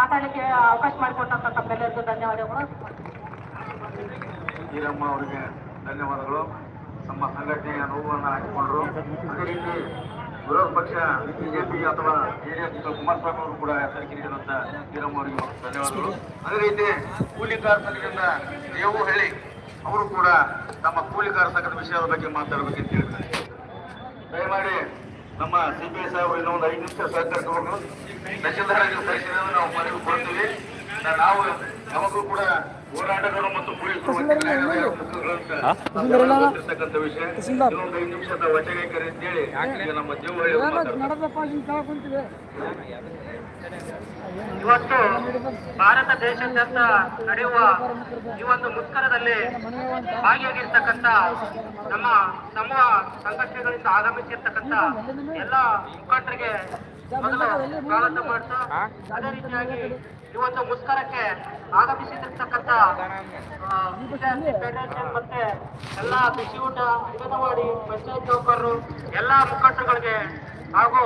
ಮಾತಾಡಲಿಕ್ಕೆ ಅವಕಾಶ ಮಾಡಿಕೊಟ್ಟಂತ ತಮ್ಮೆಲ್ಲರಿಗೂ ಧನ್ಯವಾದಗಳು. ಈರಮ್ಮ ಅವರಿಗೆ ಧನ್ಯವಾದಗಳು. ನಮ್ಮ ಸಂಘಟನೆಯ ನೋವನ್ನು ಹಾಕಿಕೊಂಡರು. ಅದೇ ರೀತಿ ವಿರೋಧ ಪಕ್ಷ, ಬಿಜೆಪಿ ಅಥವಾ ಜೆಡಿಎಸ್ ಕುಮಾರಸ್ವಾಮಿ ಅವರು ಕೂಡ ಹೆಸರಿಸಿರುವಂತ ಈರಮ್ಮ ಅವರಿಗೆ ಧನ್ಯವಾದಗಳು. ಅದೇ ರೀತಿ ಕೂಲಿಕಾರ ಸಂಘದಿಂದ ದೇವು ಹೇಳಿ ಅವರು ಕೂಡ ತಮ್ಮ ಕೂಲಿ ಕಾರ್ಮಿಕರ ವಿಷಯದ ಬಗ್ಗೆ ಮಾತಾಡಬೇಕಂತ ಹೇಳ್ತಾರೆ. ದಯಮಾಡಿ ನಮ್ಮ ಸಿ ಪಿ ಎಸ್ ಅವರು ಇನ್ನೊಂದು ಐದು ನಿಮಿಷ ಸಹಕರಿಸಬೇಕು ತಹಶೀಲ್ದಾರ್ ಪರಿಶೀಲನೆ ನಾವು ಮನವಿ ಕೊಡ್ತೀವಿ ನಾವು ನಮಗೂ ಕೂಡ ಹೋರಾಟಗಾರರು ಮತ್ತು ಪೊಲೀಸರು ಇರ್ತಕ್ಕಂಥ ವಿಷಯ. ಇನ್ನೊಂದು ಐದು ನಿಮಿಷ ವಚನೇಕರಿ ಅಂತೇಳಿ ಈಗ ನಮ್ಮ ಜೀವಹಳ್ಳಿ ಅವರು ಇವತ್ತು ಭಾರತ ದೇಶಾದ್ಯಂತ ನಡೆಯುವ ಈ ಒಂದು ಮುಷ್ಕರದಲ್ಲಿ ಭಾಗಿಯಾಗಿರ್ತಕ್ಕಂಥ ನಮ್ಮ ಸಮೂಹ ಸಂಘಟನೆಗಳಿಂದ ಆಗಮಿಸಿರ್ತಕ್ಕಂಥ ಎಲ್ಲ ಮುಖಂಡರಿಗೆ ಸ್ವಾಗತ ಮಾಡ್ತಾ ಅದೇ ರೀತಿಯಾಗಿ ಈ ಒಂದು ಮುಷ್ಕರಕ್ಕೆ ಆಗಮಿಸಿರ್ತಕ್ಕಂಥ ಮತ್ತೆ ಎಲ್ಲ ಬಿಸಿ ಊಟ ಅಂಗನವಾಡಿ ಪಂಚಾಯತ್ ನೌಕರರು ಎಲ್ಲಾ ಮುಖಂಡರುಗಳಿಗೆ ಹಾಗೂ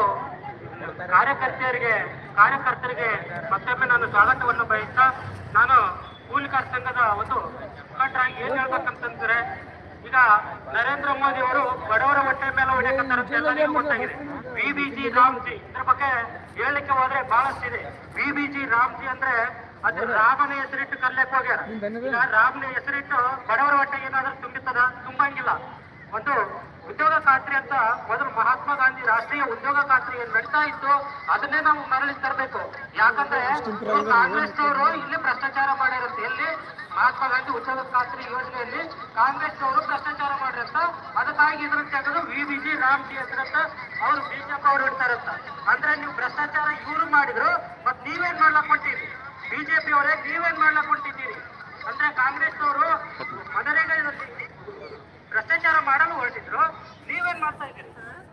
ಕಾರ್ಯಕರ್ತೆಯರಿಗೆ ಕಾರ್ಯಕರ್ತರಿಗೆ ಮತ್ತೊಮ್ಮೆ ನಾನು ಸ್ವಾಗತವನ್ನು ಬಯಸ್ತಾ ನಾನು ಕೂಲಿಕಾರ ಸಂಘದ ಒಂದು ಮುಖಂಡರಾಗಿ ಏನ್ ಹೇಳ್ಬೇಕಂತಂದ್ರೆ ಈಗ ನರೇಂದ್ರ ಮೋದಿ ಅವರು ಬಡವರ ಹೊಟ್ಟೆ ಮೇಲೆ ಹೊಡೆಯಕ್ಕಂತ ಗೊತ್ತಾಗಿದೆ ವಿ ಬಿ ಜಿ ರಾಮ್ಜಿ ಇದ್ರ ಬಗ್ಗೆ ಹೇಳಲಿಕ್ಕೆ ಹೋದ್ರೆ ಬಹಳಷ್ಟಿದೆ ವಿ ಬಿ ಜಿ ರಾಮ್ಜಿ ಅಂದ್ರೆ ಅದು ರಾಮನ ಹೆಸರಿಟ್ಟು ಕರ್ಲಕ್ಕೆ ಹೋಗ್ಯಾರ. ಈಗ ರಾಮನ ಹೆಸರಿಟ್ಟು ಬಡವರ ಹೊಟ್ಟೆ ಏನಾದ್ರೂ ತುಂಬಿತದ ತುಂಬಂಗಿಲ್ಲ. ಒಂದು ಉದ್ಯೋಗ ಖಾತ್ರಿ ಅಂತ ಮೊದಲು ಮಹಾತ್ಮ ಗಾಂಧಿ ರಾಷ್ಟ್ರೀಯ ಉದ್ಯೋಗ ಖಾತ್ರಿ ಏನ್ ನಡೀತಾ ಇತ್ತು ಅದನ್ನೇ ನಾವು ಮರಳಿ ತರಬೇಕು. ಯಾಕಂದ್ರೆ ಕಾಂಗ್ರೆಸ್ ಕಾಂಗ್ರೆಸ್ನವರು ಇಲ್ಲಿ ಎಲ್ಲಿ ಗಾಂಧಿ ಉದ್ಯೋಗ ಖಾತ್ರಿ ಯೋಜನೆಯಲ್ಲಿ ಕಾಂಗ್ರೆಸ್ ಅವರು ಭ್ರಷ್ಟಾಚಾರ ಮಾಡಿರಂತ ಅದಕ್ಕಾಗಿ ಇದ್ರಂತೆ ತೆಗೆದು ವಿ ಜಿ ರಾಮ್ ಜಿ ಹೆಸರಂತ ಅವರು ಬಿಜೆಪಿ ಅವ್ರು ಹೇಳ್ತಾರಂತ ಅಂದ್ರೆ ನೀವು ಭ್ರಷ್ಟಾಚಾರ ಇವರು ಮಾಡಿದ್ರು ಮತ್ ನೀವೇನ್ ಮಾಡ್ಲಕ್ ಕೊಟ್ಟಿದ್ರಿ ಬಿಜೆಪಿ ಅವರೇ, ನೀವೇನ್ ಮಾಡ್ಲಕ್ ಹೊಂಟಿದ್ದೀರಿ? ಅಂದ್ರೆ ಕಾಂಗ್ರೆಸ್ ಅವರು ಮನರೇಗಾದಲ್ಲಿ ಭ್ರಷ್ಟಾಚಾರ ಮಾಡಲು ಹೊರಟಿದ್ರು, ನೀವೇನ್ ಮಾಡ್ತಾ ಇದ್ದೀರಿ?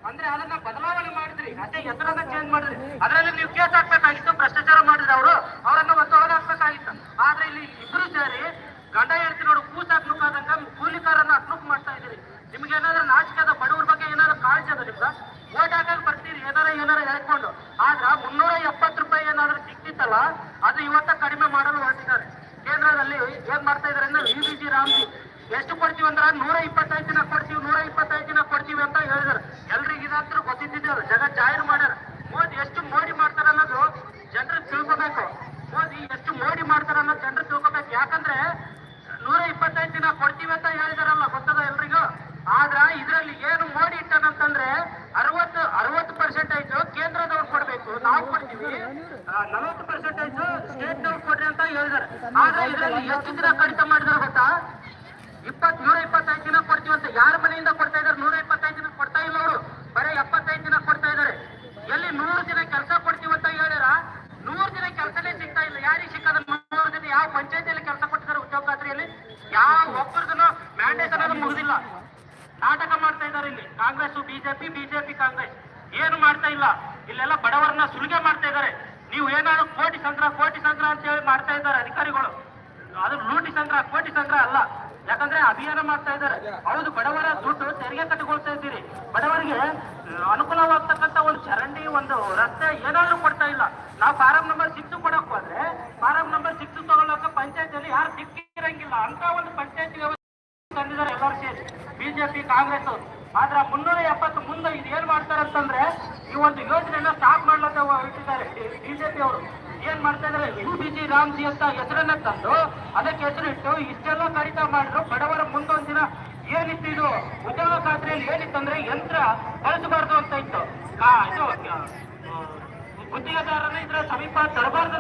ಅಂದ್ರೆ ಅದನ್ನ ಬದಲಾವಣೆ ಮಾಡಿದ್ರಿ, ಅದೇ ಹೆಸರನ್ನ ಚೇಂಜ್ ಮಾಡಿದ್ರಿ. ಅದರಲ್ಲಿ ನೀವು ಕೇಸ್ ಹಾಕ್ಬೇಕಾಗಿತ್ತು, ಭ್ರಷ್ಟಾಚಾರ ಮಾಡಿದ್ರು ಅವರು, ಅವರನ್ನ ಒತ್ತೊಳಗೆ ಹಾಕ್ಬೇಕಾಗಿತ್ತು ಆದ್ರೆ ಇಲ್ಲಿ ಇಬ್ರು ಸೇರಿ ಗಂಡ ಹೇಳ್ತಿ ನೋಡು ಕೂಸ್ ಹಾಕ್ನುಕ್ಕಾದಂಗ ಕೂಲಿಕಾರನ್ನ ಅಕ್ನುಕ್ ಮಾಡ್ತಾ ಇದ್ದೀರಿ ನಿಮ್ಗೆ ಏನಾದ್ರೂ ನಾಚಿಕೆ ಅದ ಬಡವ್ರ ಬಗ್ಗೆ ಏನಾದ್ರು ಕಾಳಜಿ ಅದ ನಿಮ್ಗ ಓಟ್ ಬರ್ತೀರಿ, ಏನಾರ ಏನಾರ ಹೇಳ್ಕೊಂಡು. ಆದ್ರ ಮುನ್ನೂರ ಎಪ್ಪತ್ತು ರೂಪಾಯಿ ಏನಾದ್ರೂ ಸಿಕ್ಕಿತ್ತಲ್ಲ, ಅದು ಇವತ್ತ ಕಡಿಮೆ ಮಾಡಲು ಹೊರಟಿದ್ದಾರೆ. ಕೇಂದ್ರದಲ್ಲಿ ಏನ್ ಮಾಡ್ತಾ ಇದಾರೆ ಅಂದ್ರೆ ವಿ ಜಿ ರಾಮ್ಜಿ, ಎಷ್ಟು ಕೊಡ್ತೀವಿ ಅಂದ್ರೆ ನೂರ ಇಪ್ಪತ್ತೈದು ದಿನ ಕೊಡ್ತೀವಿ, ನೂರ ಇಪ್ಪತ್ತೈದು ದಿನ ಕೊಡ್ತೀವಿ ಅಂತ ಹೇಳಿದಾರೆ. ಎಲ್ರಿಗೂ ಇದಂತೂ ಗೊತ್ತಿದ್ದಿದ್ದಾರೆ ಜಗ ಜಾಹೀರ್ ಮಾಡ್ಯಾರ. ಮೋದಿ ಎಷ್ಟು ಮೋಡಿ ಮಾಡ್ತಾರ ಅನ್ನೋದು ಜನರು ತಿಳ್ಕೊಬೇಕು. ಮೋದಿ ಎಷ್ಟು ಮೋಡಿ ಮಾಡ್ತಾರ ಅನ್ನೋದು ಜನರು ತಿಳ್ಕೊಬೇಕು. ಯಾಕಂದ್ರೆ ನೂರ ಇಪ್ಪತ್ತೈದು ದಿನ ಕೊಡ್ತೀವಿ ಅಂತ ಹೇಳಿದಾರಲ್ಲ ಗೊತ್ತದ ಎಲ್ರಿಗೂ ಆದ್ರ ಇದ್ರಲ್ಲಿ ಏನು ಮೋಡಿ ಇಟ್ಟಾನಂತಂದ್ರೆ ಅರವತ್ತು ಅರವತ್ತು ಪರ್ಸೆಂಟೇಜ್ ಕೇಂದ್ರದವ್ರು ಕೊಡ್ಬೇಕು ನಾವು ಕೊಡ್ತೀವಿ ನಲವತ್ತು ಪರ್ಸೆಂಟೇಜ್ ಸ್ಟೇಟ್ನವ್ರು ಕೊಡ್ರಿ ಅಂತ ಹೇಳಿದ್ದಾರೆ ಆದ್ರೆ ಇದರಲ್ಲಿ ಎಷ್ಟು ದಿನ ಕಡಿತ ಮಾಡಿದಾರೆ ಗೊತ್ತಾ? ಇಪ್ಪತ್ ನೂರ ಇಪ್ಪತ್ತೈದು ದಿನ ಕೊಡ್ತೀವಿ ಅಂತ ಯಾರ ಮನೆಯಿಂದ ಕೊಡ್ತಾ ಇದಾರೆ ನೂರ ಇಪ್ಪತ್ತೈದು ದಿನ ಕೊಡ್ತಾ ಇಲ್ಲ ಅವರು. ಬರೀ ಎಪ್ಪತ್ತೈದು ದಿನ ಕೊಡ್ತಾ ಇದಾರೆ ಎಲ್ಲಿ ನೂರು ದಿನ ಕೆಲಸ ಕೊಡ್ತೀವಿ ಅಂತ ಹೇಳ್ಯಾರ? ನೂರು ದಿನ ಕೆಲಸನೇ ಸಿಗ್ತಾ ಇಲ್ಲ. ಯಾರಿಗೆ ಸಿಕ್ಕದ ನೂರು ದಿನ ಯಾವ ಪಂಚಾಯತಿಯಲ್ಲಿ ಕೆಲಸ ಕೊಟ್ಟಿದ್ದಾರೆ ಉದ್ಯೋಗ ಖಾತ್ರಿಯಲ್ಲಿ? ಯಾವ ಒಬ್ಬರದನ್ನು ಮ್ಯಾಂಡೇಟ್ ಅನ್ನೋದು ಮುಗಿದಿಲ್ಲ. ನಾಟಕ ಮಾಡ್ತಾ ಇದ್ದಾರೆ ಇಲ್ಲಿ. Congress BJP BJP, Congress. ಏನು ಮಾಡ್ತಾ ಇಲ್ಲ? ಇಲ್ಲೆಲ್ಲ ಬಡವರನ್ನ ಸುಲಿಗೆ ಮಾಡ್ತಾ ಇದ್ದಾರೆ. ನೀವು ಏನಾದ್ರು ಕೋಟಿ ಸಂಗ್ರಹ ಕೋಟಿ ಸಂಗ್ರಹ ಅಂತ ಹೇಳಿ ಮಾಡ್ತಾ ಇದ್ದಾರೆ ಅಧಿಕಾರಿಗಳು. ಅದು ಲೂಟಿ ಸಂಗ್ರಹ, ಕೋಟಿ ಸಂಗ್ರಹ ಅಲ್ಲ. ಯಾಕಂದ್ರೆ ಅಭಿಯಾನ ಮಾಡ್ತಾ ಇದ್ದಾರೆ. ಹೌದು, ಬಡವರ ದುಡ್ಡು ತೆರಿಗೆ ಕಟ್ಟಿಕೊಳ್ತಾ ಇದ್ದೀರಿ. ಬಡವರಿಗೆ ಅನುಕೂಲವಾಗತಕ್ಕಂತ ಒಂದು ಚರಂಡಿ, ಒಂದು ರಸ್ತೆ ಏನಾದ್ರೂ ಕೊಡ್ತಾ ಇಲ್ಲ. ನಾವು ನಂಬರ್ ಸಿಕ್ಸ್ ಕೊಡಕ್ ಹೋದ್ರೆ ಫಾರಂ ನಂಬರ್ ಸಿಕ್ಸ್ ತಗೊಳ್ಳೋಕೆ ಪಂಚಾಯತಿಯಲ್ಲಿ ಯಾರು ಸಿಕ್ಕಿರಂಗಿಲ್ಲ ಅಂತ ಒಂದು ಪಂಚಾಯತಿ ವ್ಯವಸ್ಥೆ ತಂದಿದ್ದಾರೆ ಎಲ್ಲರೂ ಸೇರಿ ಬಿಜೆಪಿ ಕಾಂಗ್ರೆಸ್ ಅವರು ಆದ್ರೆ ಮುನ್ನೂರ ಎಪ್ಪತ್ತು ಮುಂದೆ ಇದು ಏನ್ ಮಾಡ್ತಾರೆ ಅಂತಂದ್ರೆ ಈ ಒಂದು ಯೋಜನೆಯನ್ನ ಸ್ಟಾಪ್ ಮಾಡ್ಲತ್ತ ಇಟ್ಟಿದ್ದಾರೆ ಬಿಜೆಪಿ ಅವರು. ಏನ್ ಮಾಡ್ತಾ ಇದಾರೆ? ಯು ಬಿ ಜಿ ರಾಮ್ಜಿ ಅಂತ ಹೆಸರನ್ನ ತಂದು ಅದಕ್ಕೆ ಹೆಸರಿಟ್ಟು ಇಷ್ಟೆಲ್ಲ ಕಡಿತ ಮಾಡಿದ್ರು. ಬಡವರ ಮುಂದೊಂದಿನ ದಿನ ಏನಿತ್ತು ಇದು? ಉದ್ಯೋಗ ಖಾತ್ರಿಯಲ್ಲಿ ಏನಿತ್ತಂದ್ರೆ ಯಂತ್ರ ಬಳಸಬಾರ್ದು ಅಂತ ಇತ್ತು. ಇದು ಗುತ್ತಿಗೆದಾರನ ಇದ್ರ ಸಮೀಪ ತರಬಾರ್ದು.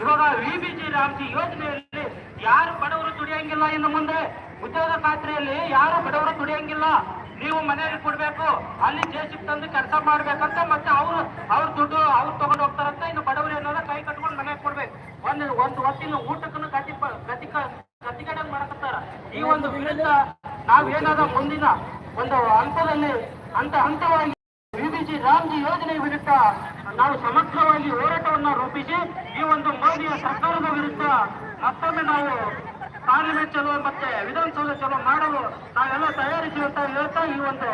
ಇವಾಗ ವಿ ಬಿ ಜಿ ರಾಮ್ಜಿ ಯೋಜನೆಯಲ್ಲಿ ಯಾರು ಬಡವರು ದುಡಿಯಂಗಿಲ್ಲ ಇನ್ನು ಮುಂದೆ? ಉದ್ಯೋಗ ಖಾತ್ರಿಯಲ್ಲಿ ಯಾರು ಬಡವರು ದುಡಿಯಂಗಿಲ್ಲ? ನೀವು ಮನೆಯಲ್ಲಿ ಕೊಡ್ಬೇಕು, ಅಲ್ಲಿ ದೇಶಕ್ಕೆ ತಂದು ಕೆಲಸ ಮಾಡ್ಬೇಕಂತ ಮತ್ತೆ ಅವರು ಅವ್ರ ದುಡ್ಡು ಅವ್ರು ತಗೊಂಡು ಹೋಗ್ತಾರಂತ ಇನ್ನು ಬಡವರು ಏನಾರ ಕೈ ಕಟ್ಕೊಂಡು ಮನೆಗೆ ಕೊಡ್ಬೇಕು. ಒಂದು ಒಂದು ಹೊತ್ತಿನ ಊಟಕ್ಕೂ ಗತಿ ಗತಿ ಗತಿಗಡೆ ಮಾಡಕತ್ತಾರ. ಈ ಒಂದು ವಿರುದ್ಧ ನಾವೇನಾದ ಮುಂದಿನ ಒಂದು ಹಂತದಲ್ಲಿ ಹಂತ ಹಂತವಾಗಿ ವಿಬಿಜಿ ರಾಮ್ಜಿ ಯೋಜನೆ ವಿರುದ್ಧ ನಾವು ಸಮಗ್ರವಾಗಿ ಹೋರಾಟವನ್ನು ರೂಪಿಸಿ ಈ ಒಂದು ಮೋದಿಯ ಸರ್ಕಾರದ ವಿರುದ್ಧ ಮತ್ತೊಮ್ಮೆ ನಾವು ಪಾರ್ಲಿಮೆಂಟ್ ಚಲೋ ಮತ್ತೆ ವಿಧಾನಸೌಧ ಚಲೋ ಮಾಡಲು ನಾವೆಲ್ಲ ತಯಾರಿದ್ದೀವಿ ಅಂತ ಹೇಳ್ತಾ ಈ ಒಂದು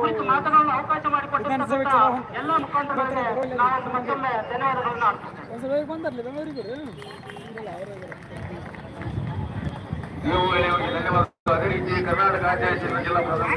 ಕುರಿತು ಮಾತನಾಡಲು ಅವಕಾಶ ಮಾಡಿಕೊಟ್ಟಿರ್ತಕ್ಕಂಥ ಎಲ್ಲ ಮುಖಂಡರಿಗೆ ನಾವು ಮತ್ತೊಮ್ಮೆ ಧನ್ಯವಾದಗಳನ್ನ ಅರ್ಪಿಸ್ತೇವೆ ಅದೇ ರೀತಿ ಕರ್ನಾಟಕ ರಾಜ್ಯ ಜಿಲ್ಲಾ ಪ್ರಧಾನ